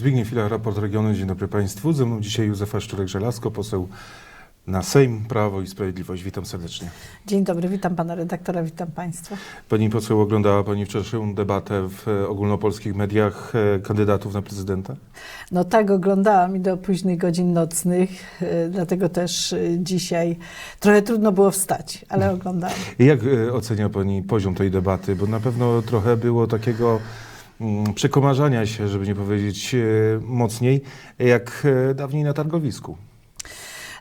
Zbigniew Fila, raport regionu. Dzień dobry Państwu. Ze mną dzisiaj Józefa Szczurek-Żelazko, poseł na Sejm, Prawo i Sprawiedliwość. Witam serdecznie. Dzień dobry, witam pana redaktora, witam państwa. Pani poseł, oglądała Pani wczorajszą debatę w e, ogólnopolskich mediach e, kandydatów na prezydenta? No tak, oglądałam i do późnych godzin nocnych, e, dlatego też dzisiaj trochę trudno było wstać, ale oglądałam. I Jak ocenia Pani poziom tej debaty? Bo na pewno trochę było takiego przekomarzania się, żeby nie powiedzieć e, mocniej, jak e, dawniej na targowisku.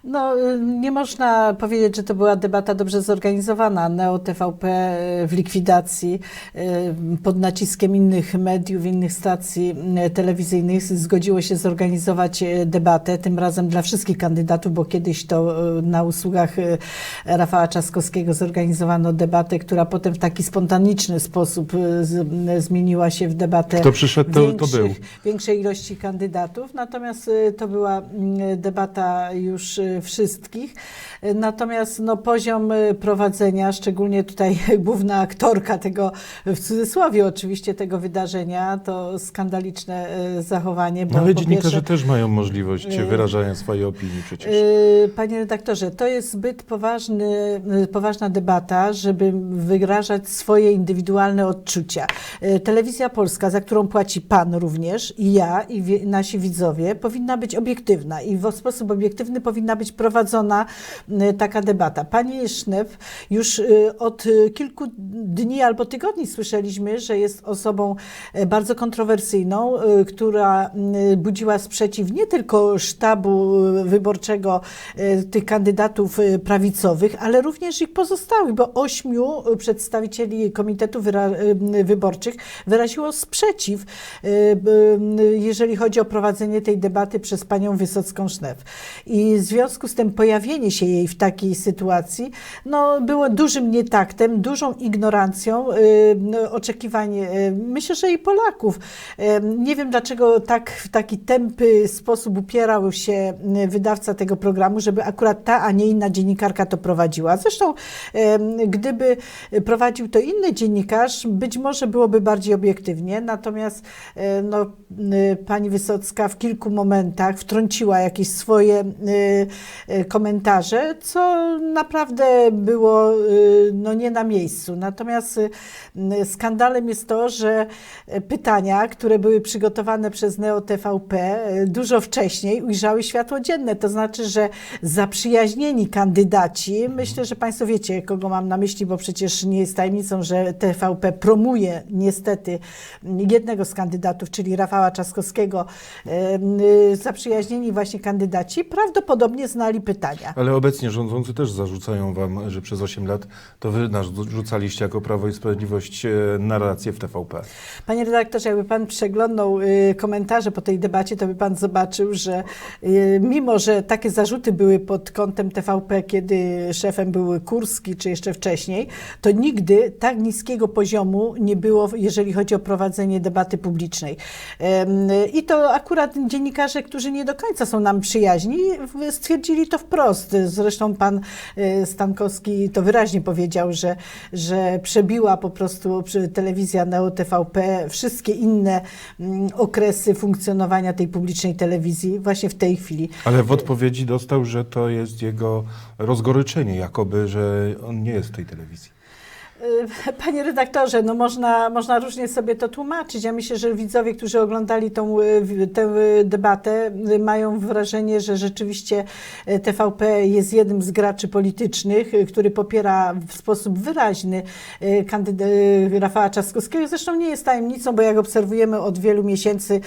No, y, nie można powiedzieć, że to była debata dobrze zorganizowana. Neo TVP y, w likwidacji y, pod naciskiem innych mediów, innych stacji telewizyjnych zgodziło się zorganizować debatę, tym razem dla wszystkich kandydatów, bo kiedyś to na usługach Rafała Trzaskowskiego zorganizowano debatę, która potem w taki spontaniczny sposób zmieniła się w debatę Kto przyszedł, to, to był. większej ilości kandydatów, natomiast to była mm, debata już wszystkich. Y, Natomiast no, poziom y, prowadzenia, szczególnie tutaj główna aktorka tego, w cudzysłowie oczywiście, tego wydarzenia, to skandaliczne y, zachowanie. Bo No, ale dziennikarze pierwsze- też mają możliwość wyrażania swojej opinii przecież. Yy, Panie redaktorze, to jest zbyt poważny, poważna debata, żeby wyrażać swoje indywidualne odczucia. Telewizja Polska, za którą płaci Pan również i ja i wie, nasi widzowie, powinna być obiektywna i w sposób obiektywny powinna być prowadzona yy, taka debata. Pani Sznep już yy, od yy, kilku dni albo tygodni słyszeliśmy, że jest osobą e, bardzo kontrowersyjną, która budziła sprzeciw nie tylko sztabu wyborczego tych kandydatów prawicowych, ale również ich pozostałych, bo ośmiu przedstawicieli komitetów wyborczych wyraziło sprzeciw, jeżeli chodzi o prowadzenie tej debaty przez panią Wysocką-Sznep. I w związku z tym pojawienie się jej w takiej sytuacji no, było dużym nietaktem, dużą ignorancją y, no, oczekiwań, myślę, że i Polaków. Nie wiem, dlaczego tak w taki tępy sposób upierał się wydawca tego programu, żeby akurat ta, a nie inna dziennikarka to prowadziła. Zresztą, gdyby prowadził to inny dziennikarz, być może byłoby bardziej obiektywnie, natomiast y, no, y, pani Wysocka w kilku momentach wtrąciła jakieś swoje y, komentarze, co naprawdę było y, no, nie na miejscu. Natomiast y, skandalem jest to, że y, pytania, które były przygotowane przez Neo TVP y, dużo wcześniej ujrzały światło dzienne. To znaczy, że zaprzyjaźnieni kandydaci, myślę, że Państwo wiecie, kogo mam na myśli, bo przecież nie jest tajemnicą, że TVP promuje niestety jednego z kandydatów, czyli Rafała Trzaskowskiego. Y, y, Zaprzyjaźnieni właśnie kandydaci prawdopodobnie znali pytania. Ale obecnie rządzący też zarzucają wam, że przez 8 lat to wy narzucaliście jako Prawo i Sprawiedliwość e, narrację w TVP. Panie redaktorze, jakby pan przeglądał y, komentarze po tej debacie, to by pan zobaczył, że y, mimo, że takie zarzuty były pod kątem TVP, kiedy szefem był Kurski, czy jeszcze wcześniej, to nigdy tak niskiego poziomu nie było, jeżeli chodzi o prowadzenie debaty publicznej. I to akurat dziennikarze, którzy nie do końca są nam przyjaźni, w- stwierdzili to wprost. Zresztą pan y, Stankowski to wyraźnie powiedział, że, że przebiła po prostu telewizja Neo TVP wszystkie inne mm, okresy funkcjonowania tej publicznej telewizji właśnie w tej chwili. Ale w odpowiedzi dostał, że to jest jego rozgoryczenie, jakoby, że on nie jest w tej telewizji. Y, Panie redaktorze, no można, można różnie sobie to tłumaczyć. Ja myślę, że widzowie, którzy oglądali tą, y, tę y, debatę, mają wrażenie, że rzeczywiście TVP jest jednym z graczy politycznych, który popiera w sposób wyraźny Rafała Trzaskowskiego. Zresztą nie jest tajemnicą, bo jak obserwujemy od wielu miesięcy,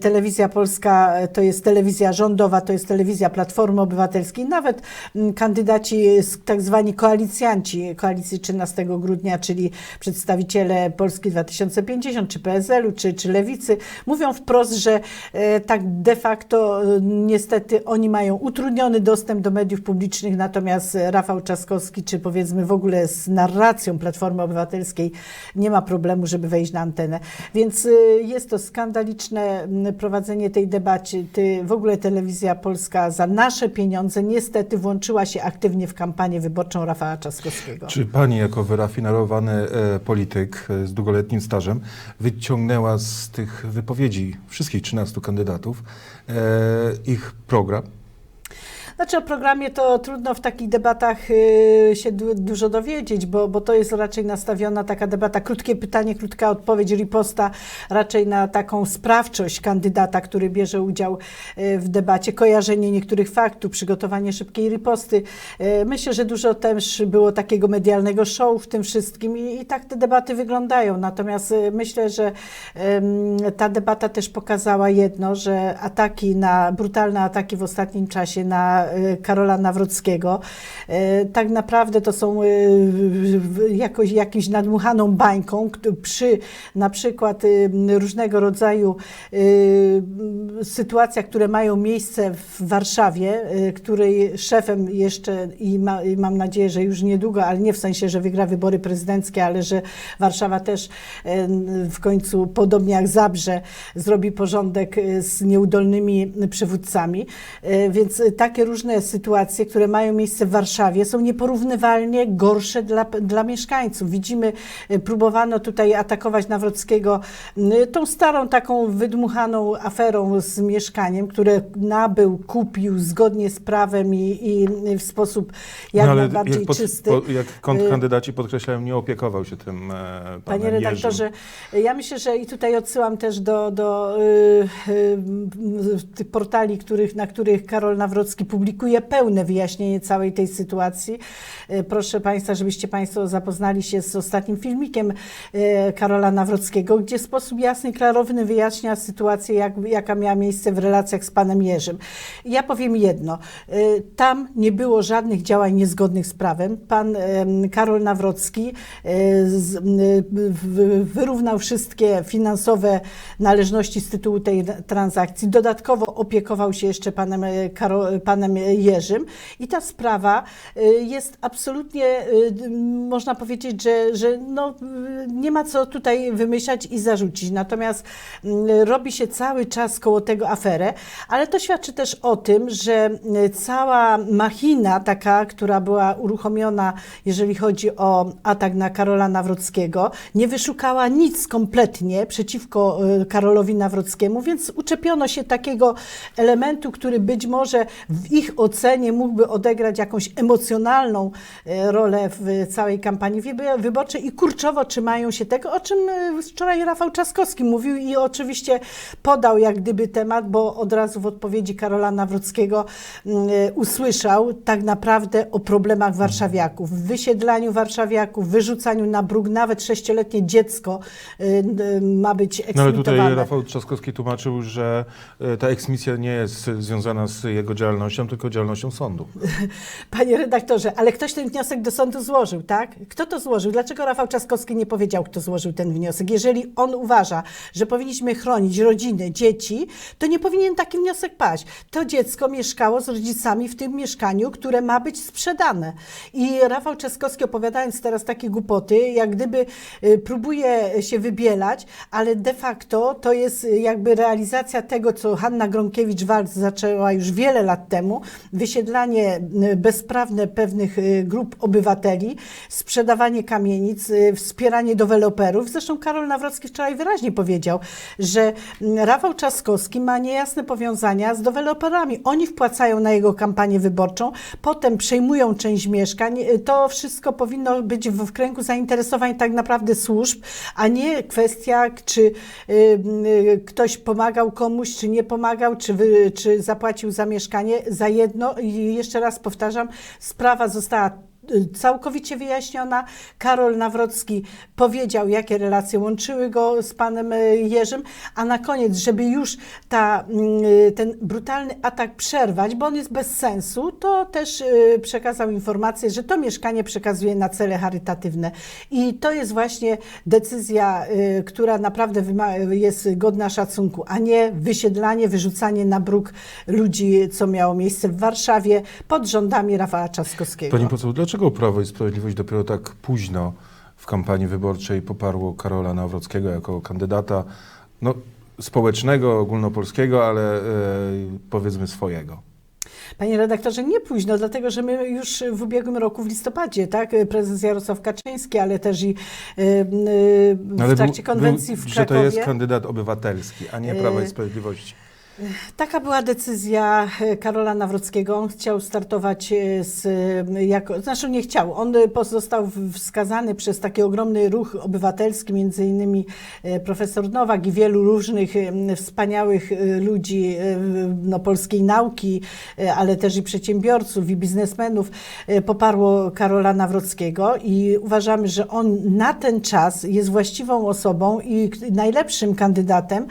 telewizja polska to jest telewizja rządowa, to jest telewizja Platformy Obywatelskiej. Nawet mm, kandydaci, tak zwani koalicjanci koalicji 13 grudnia, czyli przedstawiciele Polski 2050, czy PSL-u, czy, czy Lewicy, mówią wprost, że e, tak de facto e, niestety oni mają utrudniony dostęp do mediów publicznych, natomiast Rafał Trzaskowski, czy powiedzmy w ogóle z narracją Platformy Obywatelskiej nie ma problemu, żeby wejść na antenę. Więc e, jest to skandaliczne prowadzenie tej debaty. Ty, w ogóle telewizja polska za nasze pieniądze niestety włączyła się aktywnie w kampanię wyborczą Rafała Trzaskowskiego. Czy pani jako wyrafinowana wyśmiarowany e, polityk e, z długoletnim stażem wyciągnęła z tych wypowiedzi wszystkich 13 kandydatów e, ich program. Znaczy o programie to trudno w takich debatach y, się du dużo dowiedzieć, bo, bo to jest raczej nastawiona taka debata, krótkie pytanie, krótka odpowiedź, riposta, raczej na taką sprawczość kandydata, który bierze udział y, w debacie, kojarzenie niektórych faktów, przygotowanie szybkiej riposty. Y, Myślę, że dużo też było takiego medialnego show w tym wszystkim i, i tak te debaty wyglądają. Natomiast myślę, że ta debata też pokazała jedno, że ataki na, brutalne ataki w ostatnim czasie na e, Karola Nawrockiego, e, tak naprawdę to są w- jakoś jakimś nadmuchaną bańką, przy na przykład różnego rodzaju sytuacjach, które mają miejsce w Warszawie, której szefem jeszcze i, ma, i mam nadzieję, że już niedługo, ale nie w sensie, że wygra wybory prezydenckie, ale że Warszawa też w końcu, podobnie jak Zabrze, zrobi porządek z nieudolnymi przywódcami. Więc takie różne sytuacje, które mają miejsce w Warszawie, są nieporównywalnie gorsze dla, dla mieszkańców. Widzimy, e, próbowano tutaj atakować Nawrockiego m, tą starą, taką wydmuchaną aferą z mieszkaniem, które nabył, kupił zgodnie z prawem i, i w sposób jak najbardziej jak, pod- czysty. po, jak kon- Y- kandydaci podkreślają, nie opiekował się tym e, panem Panie Jerzym. redaktorze, ja myślę, że i tutaj odsyłam też do, do y, y, tych portali, których, na których Karol Nawrocki publikuje pełne wyjaśnienie całej tej sytuacji. Y, Proszę Państwa, żebyście Państwo zapoznali się z ostatnim filmikiem y, Karola Nawrockiego, gdzie w sposób jasny i klarowny wyjaśnia sytuację, jak, jaka miała miejsce w relacjach z panem Jerzym. Ja powiem jedno. y, Tam nie było żadnych działań niezgodnych z prawem. Pan Karol Nawrocki wyrównał wszystkie finansowe należności z tytułu tej transakcji. Dodatkowo opiekował się jeszcze panem, e, Karo, panem Jerzym i ta sprawa y, jest absolutnie, m, można powiedzieć, że, że no, nie ma co tutaj wymyślać i zarzucić. Natomiast robi się cały czas koło tego aferę, ale to świadczy też o tym, że cała machina taka, która była uruchomiona, jeżeli chodzi o atak na Karola Nawrockiego, nie wyszukała nic kompletnie przeciwko Karolowi Nawrockiemu, więc uczepiono się takiego elementu, który być może w ich ocenie mógłby odegrać jakąś emocjonalną e, rolę w całej kampanii wyborczej i kurczowo trzymają się tego, o czym e, wczoraj Rafał Trzaskowski mówił i oczywiście podał jak gdyby temat, bo od razu w odpowiedzi Karola Nawrockiego e, usłyszał tak naprawdę o problemach warszawiaków, w wysiedlaniu warszawiaków, wyrzucaniu na bruk, nawet sześcioletnie dziecko ma być No ale tutaj eksmitowane. Rafał Trzaskowski tłumaczył, że ta eksmisja nie jest związana z jego działalnością, tylko działalnością sądu. Panie redaktorze, ale ktoś ten wniosek do sądu złożył, tak? Kto to złożył? Dlaczego Rafał Trzaskowski nie powiedział, kto złożył ten wniosek? Jeżeli on uważa, że powinniśmy chronić rodziny, dzieci, to nie powinien taki wniosek paść. To dziecko mieszkało z rodzicami w tym mieszkaniu, które ma być sprzedane. I Rafał Trzaskowski opowiadając teraz takie głupoty, jak gdyby y, próbuje się wybielać, ale de facto to jest y, jakby realizacja tego, co Hanna Gronkiewicz-Waltz zaczęła już wiele lat temu, wysiedlanie y, bezprawne pewnych y, grup obywateli, sprzedawanie kamienic, y, wspieranie deweloperów. Zresztą Karol Nawrocki wczoraj wyraźnie powiedział, że mm, Rafał Trzaskowski ma niejasne powiązania z deweloperami. Oni wpłacają na jego kampanię wyborczą, potem przejmują część mieszkań. To wszystko powinno być w, kręgu zainteresowań tak naprawdę służb, a nie kwestia, czy ktoś pomagał komuś, czy nie pomagał, czy, czy zapłacił za mieszkanie. Za jedno, jeszcze raz powtarzam, sprawa została całkowicie wyjaśniona. Karol Nawrocki powiedział, jakie relacje łączyły go z panem y, Jerzym, a na koniec, żeby już ta, y, ten brutalny atak przerwać, bo on jest bez sensu, to też y, przekazał informację, że to mieszkanie przekazuje na cele charytatywne. I to jest właśnie decyzja, która naprawdę jest godna szacunku, a nie wysiedlanie, wyrzucanie na bruk ludzi, co miało miejsce w Warszawie pod rządami Rafała Trzaskowskiego. Pani poseł, dlaczego Prawo i Sprawiedliwość dopiero tak późno w kampanii wyborczej poparło Karola Nawrockiego jako kandydata no, społecznego, ogólnopolskiego, ale e, powiedzmy swojego? Panie redaktorze, nie późno, dlatego że my już w ubiegłym roku w listopadzie, tak, prezes Jarosław Kaczyński, ale też i y, y, w trakcie był- konwencji był, w że Krakowie. to jest kandydat obywatelski, a nie Prawa i Sprawiedliwości. Taka była decyzja e, Karola Nawrockiego. On chciał startować e, z, jako, znaczy nie chciał, on pozostał w- wskazany przez taki ogromny ruch obywatelski, między innymi e, profesor Nowak i wielu różnych wspaniałych ludzi no, polskiej nauki, ale też i przedsiębiorców i biznesmenów poparło Karola Nawrockiego i uważamy, że on na ten czas jest właściwą osobą i najlepszym kandydatem,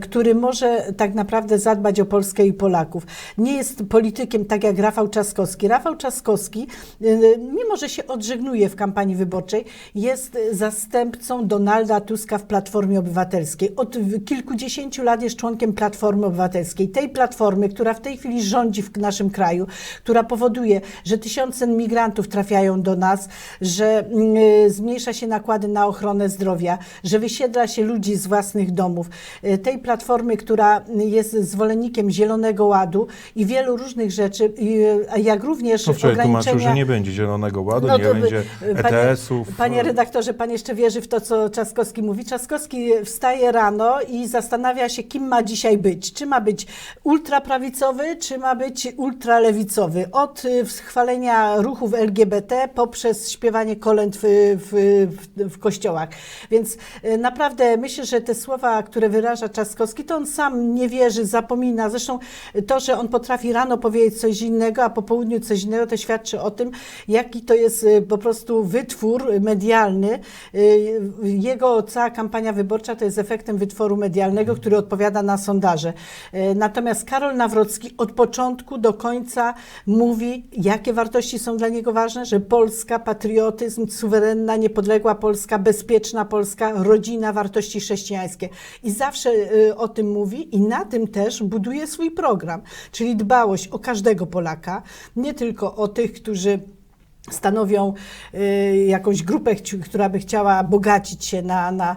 który może tak naprawdę zadbać o Polskę i Polaków. Nie jest politykiem tak jak Rafał Trzaskowski. Rafał Trzaskowski, e, mimo że się odżegnuje w kampanii wyborczej, jest zastępcą Donalda Tuska w Platformie Obywatelskiej. Od kilkudziesięciu lat jest członkiem Platformy Obywatelskiej. Tej platformy, która w tej chwili rządzi w naszym kraju, która powoduje, że tysiące migrantów trafiają do nas, że e, zmniejsza się nakłady na ochronę zdrowia, że wysiedla się ludzi z własnych domów. E, Tej platformy, która jest zwolennikiem Zielonego Ładu i wielu różnych rzeczy, e, jak również No wczoraj tłumaczył, ograniczenia... że nie będzie Zielonego Ładu, No nie by- będzie panie- ETS-ów. Panie redaktorze, pan jeszcze wierzy w to, co Trzaskowski mówi. Trzaskowski wstaje rano i zastanawia się, kim ma dzisiaj być. Czy ma być ultraprawicowy, czy ma być ultralewicowy. Od y, chwalenia ruchów LGBT poprzez śpiewanie kolęd w, w, w, w kościołach. Więc y, naprawdę myślę, że te słowa, które wyraża Trzaskowski, to on sam nie wierzy, zapomina. Zresztą to, że on potrafi rano powiedzieć coś innego, a po południu coś innego, to świadczy o tym, jaki to jest y, po prostu wytwór medialny. Y, Jego cała kampania wyborcza to jest efektem wytworu medialnego, który odpowiada na sondaże. Y, Natomiast Karol Nawrocki od początku do końca mówi, jakie wartości są dla niego ważne, że Polska, patriotyzm, suwerenna, niepodległa Polska, bezpieczna Polska, rodzina, wartości chrześcijańskie. I zawsze o tym mówi i na tym też buduje swój program, czyli dbałość o każdego Polaka, nie tylko o tych, którzy stanowią y, jakąś grupę, która by chciała bogacić się na, na,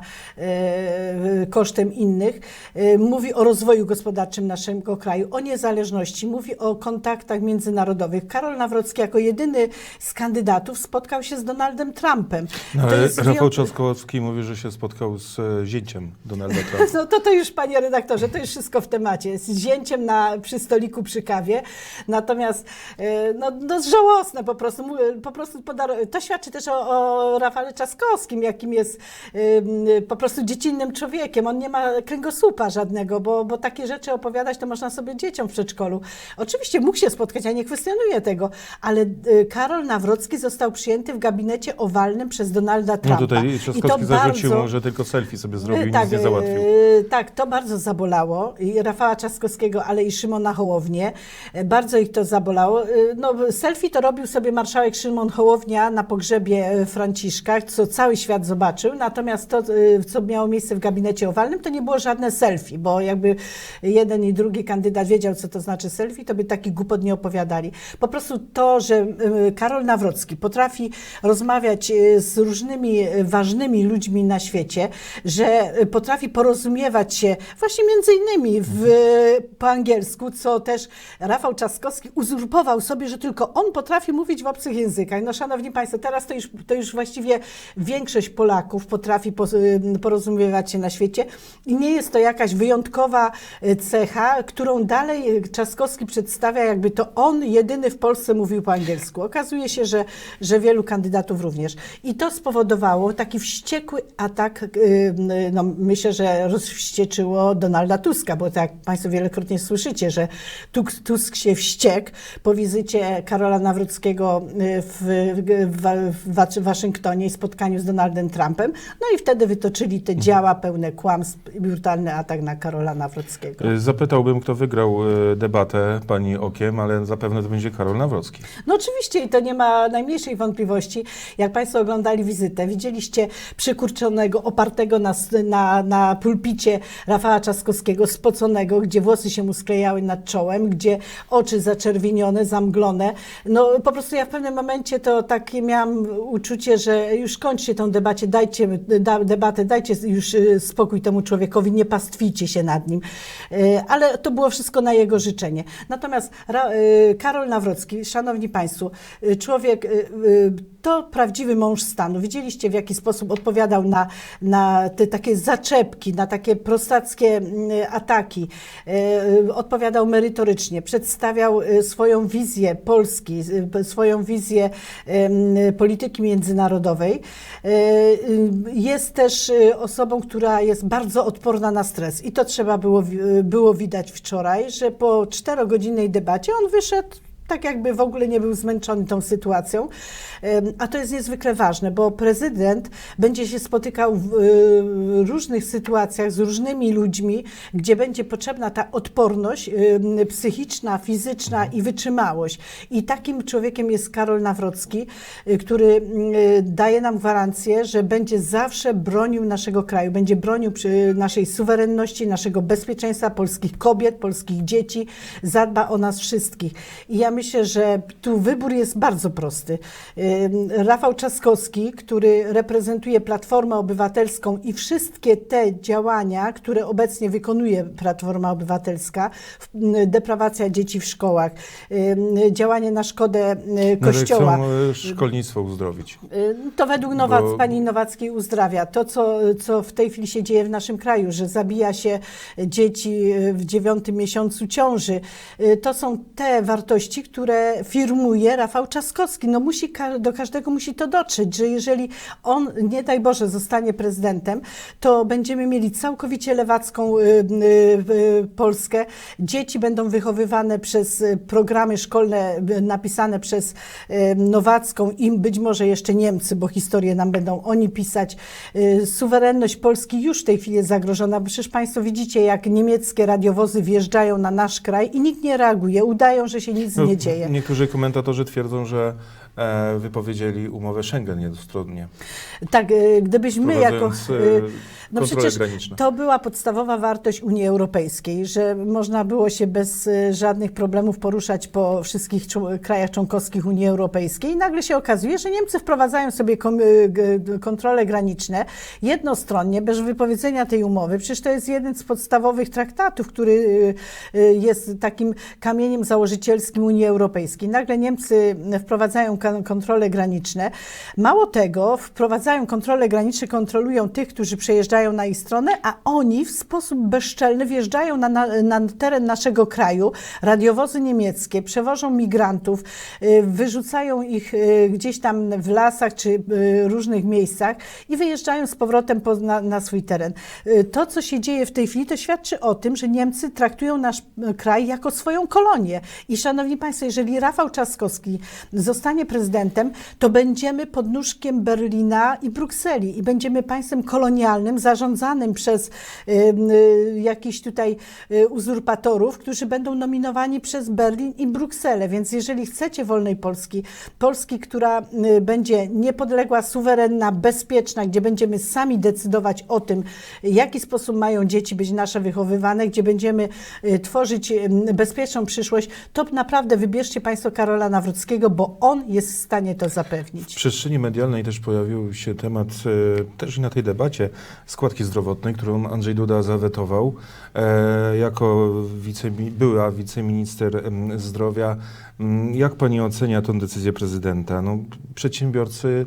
y, kosztem innych. Y, mówi o rozwoju gospodarczym naszego kraju, o niezależności, mówi o kontaktach międzynarodowych. Karol Nawrocki jako jedyny z kandydatów spotkał się z Donaldem Trumpem. No, ale Rafał Trzaskowski mówi, że się spotkał z e, zięciem Donalda Trumpa. No to, to już, panie redaktorze, to już wszystko w temacie. Z zięciem na, przy stoliku przy kawie. Natomiast e, no, no żałosne po prostu. Po prostu podar- to świadczy też o, o Rafale Trzaskowskim, jakim jest ym, po prostu dziecinnym człowiekiem. On nie ma kręgosłupa żadnego, bo, bo takie rzeczy opowiadać to można sobie dzieciom w przedszkolu. Oczywiście mógł się spotkać, ja nie kwestionuję tego, ale y, Karol Nawrocki został przyjęty w gabinecie owalnym przez Donalda No Trumpa. tutaj I to Trzaskowski zarzucił bardzo- mu, że tylko selfie sobie zrobił i tak, nic nie załatwił. e, tak, to bardzo zabolało i Rafała Trzaskowskiego, ale i Szymona Hołownię. E, Bardzo ich to zabolało. E, No, selfie to robił sobie marszałek Szymon Hołownia na pogrzebie e, Franciszka, co cały świat zobaczył. Natomiast to, e, co miało miejsce w gabinecie owalnym, to nie było żadne selfie, bo jakby jeden i drugi kandydat wiedział, co to znaczy selfie, to by taki głupot nie opowiadali. Po prostu to, że e, Karol Nawrocki potrafi rozmawiać z różnymi ważnymi ludźmi na świecie, że potrafi porozumiewać się właśnie między innymi w, po angielsku, co też Rafał Trzaskowski uzurpował sobie, że tylko on potrafi mówić w obcych językach. No szanowni państwo, teraz to już, to już właściwie większość Polaków potrafi y, porozumiewać się na świecie i nie jest to jakaś wyjątkowa y, cecha, którą dalej Trzaskowski przedstawia, jakby to on jedyny w Polsce mówił po angielsku. Okazuje się, że, że wielu kandydatów również. I to spowodowało taki wściekły atak, y, no myślę, że rozwścieczyło Donalda Tuska, bo tak Państwo wielokrotnie słyszycie, że Tusk, się wściekł po wizycie Karola Nawrockiego w, w, w, Wa- w Waszyngtonie i spotkaniu z Donaldem Trumpem. No i wtedy wytoczyli te działa pełne kłamstw i brutalny atak na Karola Nawrockiego. E, Zapytałbym, kto wygrał e, debatę pani Okiem, ale zapewne to będzie Karol Nawrocki. No oczywiście i to nie ma najmniejszej wątpliwości. Jak Państwo oglądali wizytę, widzieliście przykurczonego, opartego na, na, na pulpicie Rafała Trzaskowskiego, spoconego, gdzie włosy się mu sklejały nad czołem, gdzie oczy zaczerwienione, zamglone. No po prostu ja w pewnym momencie momencie to takie miałam uczucie, że już kończcie tą debacie, dajcie da, debatę, dajcie już y, spokój temu człowiekowi, nie pastwijcie się nad nim. Y, Ale to było wszystko na jego życzenie. Natomiast y, Karol Nawrocki, szanowni państwo, człowiek, to prawdziwy mąż stanu. Widzieliście w jaki sposób odpowiadał na, na te takie zaczepki, na takie prostackie mm, ataki. Odpowiadał merytorycznie, przedstawiał swoją wizję Polski, swoją wizję polityki międzynarodowej. Y, y, Jest też y, osobą, która jest bardzo odporna na stres i to trzeba było, było widać wczoraj, że po czterogodzinnej debacie on wyszedł tak jakby w ogóle nie był zmęczony tą sytuacją. A to jest niezwykle ważne, bo prezydent będzie się spotykał w y, różnych sytuacjach z różnymi ludźmi, gdzie będzie potrzebna ta odporność psychiczna, fizyczna i wytrzymałość. I takim człowiekiem jest Karol Nawrocki, y, który y, daje nam gwarancję, że będzie zawsze bronił naszego kraju, będzie bronił naszej suwerenności, naszego bezpieczeństwa, polskich kobiet, polskich dzieci, zadba o nas wszystkich. I ja myślę, że tu wybór jest bardzo prosty. Rafał Trzaskowski, który reprezentuje Platformę Obywatelską i wszystkie te działania, które obecnie wykonuje Platforma Obywatelska, deprawacja dzieci w szkołach, działanie na szkodę y, Kościoła. chcą e, szkolnictwo uzdrowić. Y, To według Nowac, Bo- pani Nowackiej uzdrawia. To, co, co w tej chwili się dzieje w naszym kraju, że zabija się dzieci y, w dziewiątym miesiącu ciąży, y, to są te wartości, które firmuje Rafał Trzaskowski. No musi, do każdego musi to dotrzeć, że jeżeli on, nie daj Boże, zostanie prezydentem, to będziemy mieli całkowicie lewacką y, y, y, Polskę. Dzieci będą wychowywane przez y, programy szkolne y, napisane przez y, Nowacką i być może jeszcze Niemcy, bo historię nam będą oni pisać. Suwerenność Polski już w tej chwili jest zagrożona, przecież Państwo widzicie, jak niemieckie radiowozy wjeżdżają na nasz kraj i nikt nie reaguje, udają, że się nic No, nie dzieje. Niektórzy komentatorzy twierdzą, że wypowiedzieli umowę Schengen jednostronnie, Tak, y, gdybyśmy jako... e, No przecież graniczne. to była podstawowa wartość Unii Europejskiej, że można było się bez żadnych problemów poruszać po wszystkich krajach członkowskich Unii Europejskiej i nagle się okazuje, że Niemcy wprowadzają sobie kontrole graniczne jednostronnie, bez wypowiedzenia tej umowy. Przecież to jest jeden z podstawowych traktatów, który jest takim kamieniem założycielskim Unii Europejskiej. Nagle Niemcy wprowadzają kontrole graniczne. Mało tego, wprowadzają kontrole graniczne, kontrolują tych, którzy przejeżdżają na ich stronę, a oni w sposób bezczelny wjeżdżają na, na, na teren naszego kraju, radiowozy niemieckie, przewożą migrantów, y, wyrzucają ich y, gdzieś tam w lasach czy y, różnych miejscach i wyjeżdżają z powrotem po, na, na swój teren. To, co się dzieje w tej chwili, to świadczy o tym, że Niemcy traktują nasz kraj jako swoją kolonię. I szanowni Państwo, jeżeli Rafał Trzaskowski zostanie prezydentem, to będziemy pod nóżkiem Berlina i Brukseli i będziemy państwem kolonialnym zarządzanym przez y, y, jakichś tutaj y, uzurpatorów, którzy będą nominowani przez Berlin i Brukselę. Więc jeżeli chcecie wolnej Polski, Polski, która y, będzie niepodległa, suwerenna, bezpieczna, gdzie będziemy sami decydować o tym, w jaki sposób mają dzieci być nasze wychowywane, gdzie będziemy y, tworzyć y, bezpieczną przyszłość, to naprawdę wybierzcie Państwo Karola Nawrockiego, bo on jest w stanie to W zapewnić. przestrzeni medialnej też pojawił się temat, e, też i na tej debacie, składki zdrowotnej, którą Andrzej Duda zawetował. E, jako wicemi, była wiceminister em, zdrowia, mm, jak pani ocenia tę decyzję prezydenta? No, przedsiębiorcy e,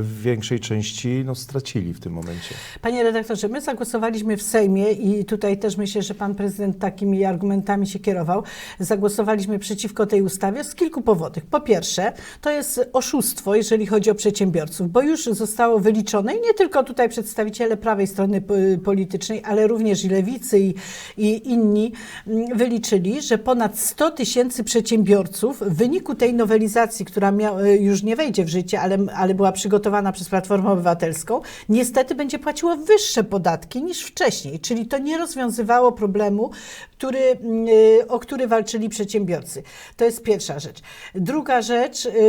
w większej części no, stracili w tym momencie. Panie redaktorze, my zagłosowaliśmy w Sejmie i tutaj też myślę, że pan prezydent takimi argumentami się kierował. Zagłosowaliśmy przeciwko tej ustawie z kilku powodów. Po pierwsze, to jest oszustwo, jeżeli chodzi o przedsiębiorców, bo już zostało wyliczone i nie tylko tutaj przedstawiciele prawej strony po- politycznej, ale również i lewicy i, i inni mm, wyliczyli, że ponad 100 tysięcy przedsiębiorców w wyniku tej nowelizacji, która miał, już nie wejdzie w życie, ale, ale była przygotowana przez Platformę Obywatelską, niestety będzie płaciło wyższe podatki niż wcześniej. Czyli to nie rozwiązywało problemu, który, mm, y, o który walczyli przedsiębiorcy. To jest pierwsza rzecz. Druga rzecz, y,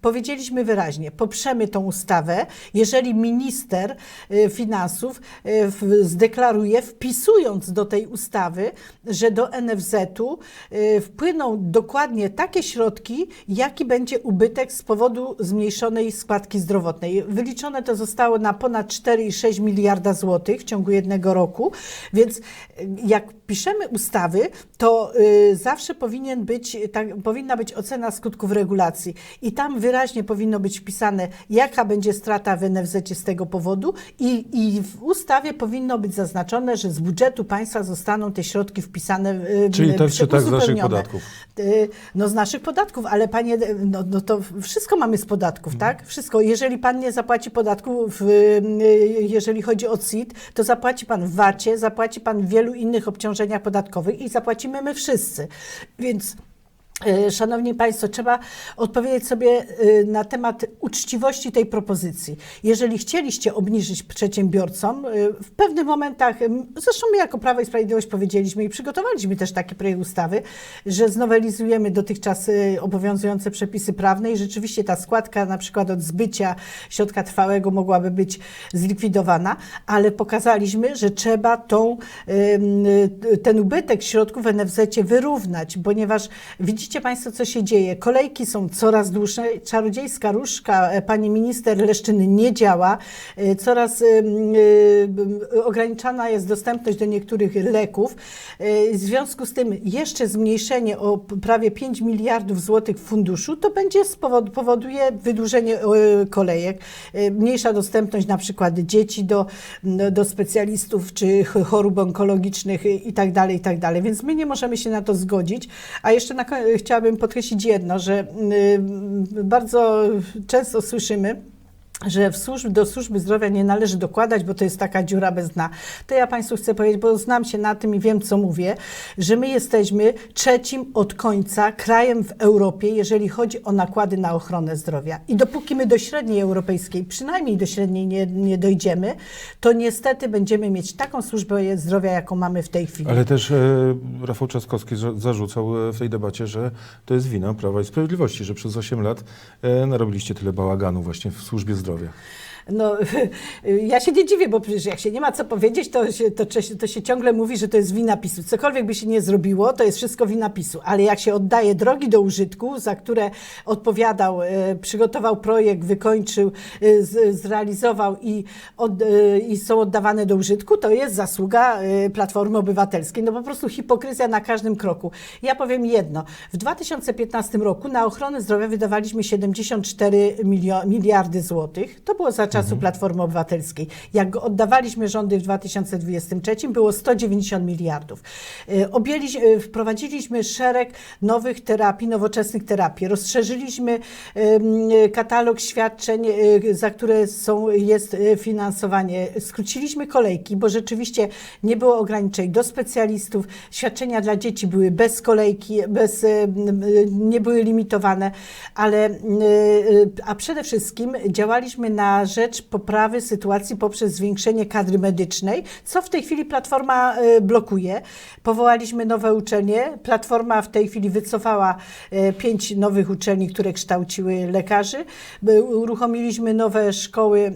powiedzieliśmy wyraźnie, poprzemy tą ustawę, jeżeli minister y, finansów y, zdeklaruje, wpisując do tej ustawy, że do NFZ-u y, wpłyną dokładnie takie środki, jaki będzie ubytek z powodu zmniejszonej składki zdrowotnej. Wyliczone to zostało na ponad 4,6 miliarda złotych w ciągu jednego roku, więc y, jak piszemy ustawy, to y, zawsze powinien być, tak, powinna być ocena skutków regulacji i tam wyraźnie powinno być wpisane, jaka będzie strata w NFZ z tego powodu i, i w ustawie powinno być zaznaczone, że z budżetu państwa zostaną te środki wpisane. y, Czyli przy- czy tak z naszych podatków. Y, No z naszych podatków, ale panie, no, no to wszystko mamy z podatków, tak? Wszystko. Jeżeli pan nie zapłaci podatków, y, jeżeli chodzi o CIT, to zapłaci pan w VAT-ie, zapłaci pan w wielu innych obciążeniach podatkowych i zapłacimy my wszyscy. Więc Szanowni Państwo, trzeba odpowiedzieć sobie e, na temat uczciwości tej propozycji. Jeżeli chcieliście obniżyć przedsiębiorcom, e, w pewnych momentach, zresztą my jako Prawo i Sprawiedliwość powiedzieliśmy i przygotowaliśmy też taki projekt ustawy, że znowelizujemy dotychczas e, obowiązujące przepisy prawne i rzeczywiście ta składka na przykład od zbycia środka trwałego mogłaby być zlikwidowana, ale pokazaliśmy, że trzeba tą, ten ubytek środków w NFZ wyrównać, ponieważ widzicie Państwo, co się dzieje. Kolejki są coraz dłuższe, czarodziejska różdżka e, pani minister Leszczyny nie działa, e, coraz y, ograniczana jest dostępność do niektórych leków. E, W związku z tym jeszcze zmniejszenie o prawie 5 miliardów złotych funduszu, to będzie spowod- powoduje wydłużenie e, kolejek, e, mniejsza dostępność na przykład dzieci do, do specjalistów czy ch- chorób onkologicznych i i tak dalej, i tak. Więc my nie możemy się na to zgodzić. A jeszcze na, chciałabym podkreślić jedno, że y, bardzo często słyszymy, że służb, do służby zdrowia nie należy dokładać, bo to jest taka dziura bez dna. To ja Państwu chcę powiedzieć, bo znam się na tym i wiem, co mówię, że my jesteśmy trzecim od końca krajem w Europie, jeżeli chodzi o nakłady na ochronę zdrowia. I dopóki my do średniej europejskiej, przynajmniej do średniej nie, nie dojdziemy, to niestety będziemy mieć taką służbę zdrowia, jaką mamy w tej chwili. Ale też e, Rafał Trzaskowski za- zarzucał e, w tej debacie, że to jest wina Prawa i Sprawiedliwości, że przez 8 lat e, narobiliście tyle bałaganu właśnie w służbie zdrowia. jovem. No, ja się nie dziwię, bo przecież jak się nie ma co powiedzieć, to się, to, to się ciągle mówi, że to jest wina PiSu. Cokolwiek by się nie zrobiło, to jest wszystko wina PiSu. Ale jak się oddaje drogi do użytku, za które odpowiadał, e, przygotował projekt, wykończył, e, zrealizował i, od, e, i są oddawane do użytku, to jest zasługa Platformy Obywatelskiej. No po prostu hipokryzja na każdym kroku. Ja powiem jedno. W 2015 roku na ochronę zdrowia wydawaliśmy 74 milio- miliardy złotych. To było za czasów Platformy Obywatelskiej. Jak oddawaliśmy rządy w 2023, było 190 miliardów. Objęliś, e, wprowadziliśmy szereg nowych terapii, nowoczesnych terapii. Rozszerzyliśmy katalog świadczeń, e, za które są, jest finansowanie. Skróciliśmy kolejki, bo rzeczywiście nie było ograniczeń do specjalistów. Świadczenia dla dzieci były bez kolejki, bez, nie były limitowane, ale a przede wszystkim działaliśmy na rzecz poprawy sytuacji poprzez zwiększenie kadry medycznej, co w tej chwili Platforma e, blokuje. Powołaliśmy nowe uczelnie. Platforma w tej chwili wycofała e, pięć nowych uczelni, które kształciły lekarzy. By- Uruchomiliśmy nowe szkoły,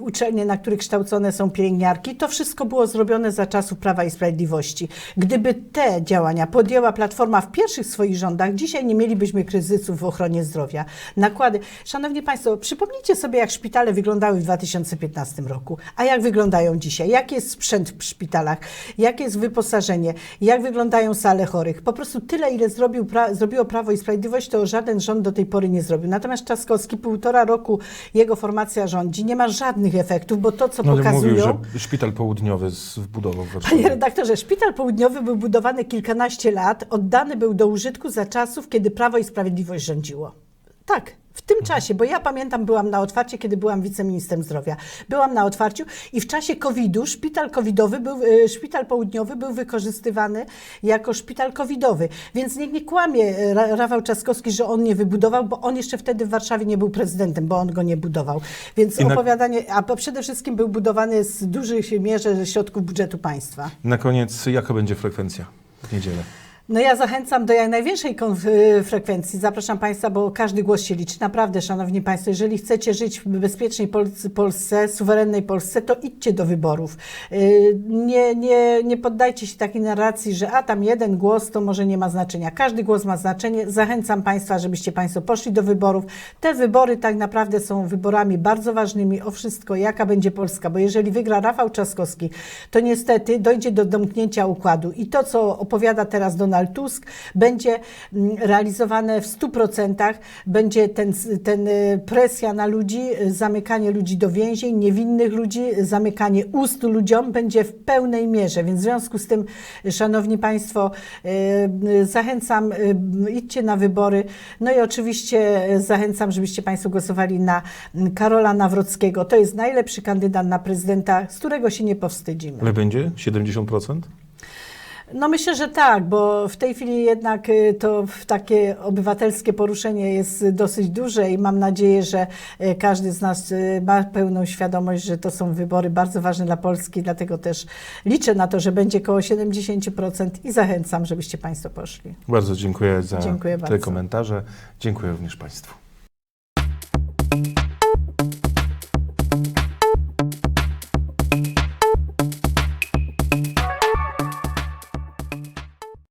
uczelnie, na których kształcone są pielęgniarki. To wszystko było zrobione za czasów Prawa i Sprawiedliwości. Gdyby te działania podjęła Platforma w pierwszych swoich rządach, dzisiaj nie mielibyśmy kryzysów w ochronie zdrowia. Nakłady. Szanowni Państwo, przypomnijcie sobie, jak szpitale wyglądały w 2015 roku, a jak wyglądają dzisiaj. Jaki jest sprzęt w szpitalach, jakie jest wyposażenie, jak wyglądają sale chorych. Po prostu tyle, ile zrobił pra- zrobiło Prawo i Sprawiedliwość, to żaden rząd do tej pory nie zrobił. Natomiast Trzaskowski półtora roku jego formacja rządzi, nie ma żadnych efektów, bo to, co No, ale pokazują... mówił, że szpital południowy z- w Warszawie. Panie redaktorze, szpital południowy był budowany kilkanaście lat, oddany był do użytku za czasów, kiedy Prawo i Sprawiedliwość rządziło. Tak, tym czasie, bo ja pamiętam, byłam na otwarciu, kiedy byłam wiceministrem zdrowia. Byłam na otwarciu i w czasie COVID-u szpital covidowy był, e, szpital południowy był wykorzystywany jako szpital covidowy. Więc niech nie kłamie e, Ra- Rafał Trzaskowski, że on nie wybudował, bo on jeszcze wtedy w Warszawie nie był prezydentem, bo on go nie budował. Więc na- opowiadanie, a przede wszystkim był budowany z dużych mierze ze środków budżetu państwa. Na koniec, jaka będzie frekwencja w niedzielę? No ja zachęcam do jak największej y, frekwencji. Zapraszam Państwa, bo każdy głos się liczy. Naprawdę, Szanowni Państwo, jeżeli chcecie żyć w bezpiecznej Pol- Polsce, suwerennej Polsce, to idźcie do wyborów. Y, Nie, nie, nie poddajcie się takiej narracji, że a tam jeden głos to może nie ma znaczenia. Każdy głos ma znaczenie. Zachęcam Państwa, żebyście Państwo poszli do wyborów. Te wybory tak naprawdę są wyborami bardzo ważnymi o wszystko, jaka będzie Polska, bo jeżeli wygra Rafał Trzaskowski, to niestety dojdzie do domknięcia układu. I to, co opowiada teraz Donald Tusk, będzie mm, realizowane w 100%. Będzie ten, ten y, presja na ludzi, y, zamykanie ludzi do więzień, niewinnych ludzi, zamykanie ust ludziom będzie w pełnej mierze. Więc w związku z tym, Szanowni Państwo, y, zachęcam, idźcie na wybory. No i oczywiście zachęcam, żebyście Państwo głosowali na mm, Karola Nawrockiego. To jest najlepszy kandydat na prezydenta, z którego się nie powstydzimy. Ale będzie 70%? No myślę, że tak, bo w tej chwili jednak y, to takie obywatelskie poruszenie jest dosyć duże i mam nadzieję, że y, każdy z nas y, ma pełną świadomość, że to są wybory bardzo ważne dla Polski, dlatego też liczę na to, że będzie około 70% i zachęcam, żebyście Państwo poszli. Bardzo dziękuję za Dziękuję te bardzo. komentarze. Dziękuję również Państwu.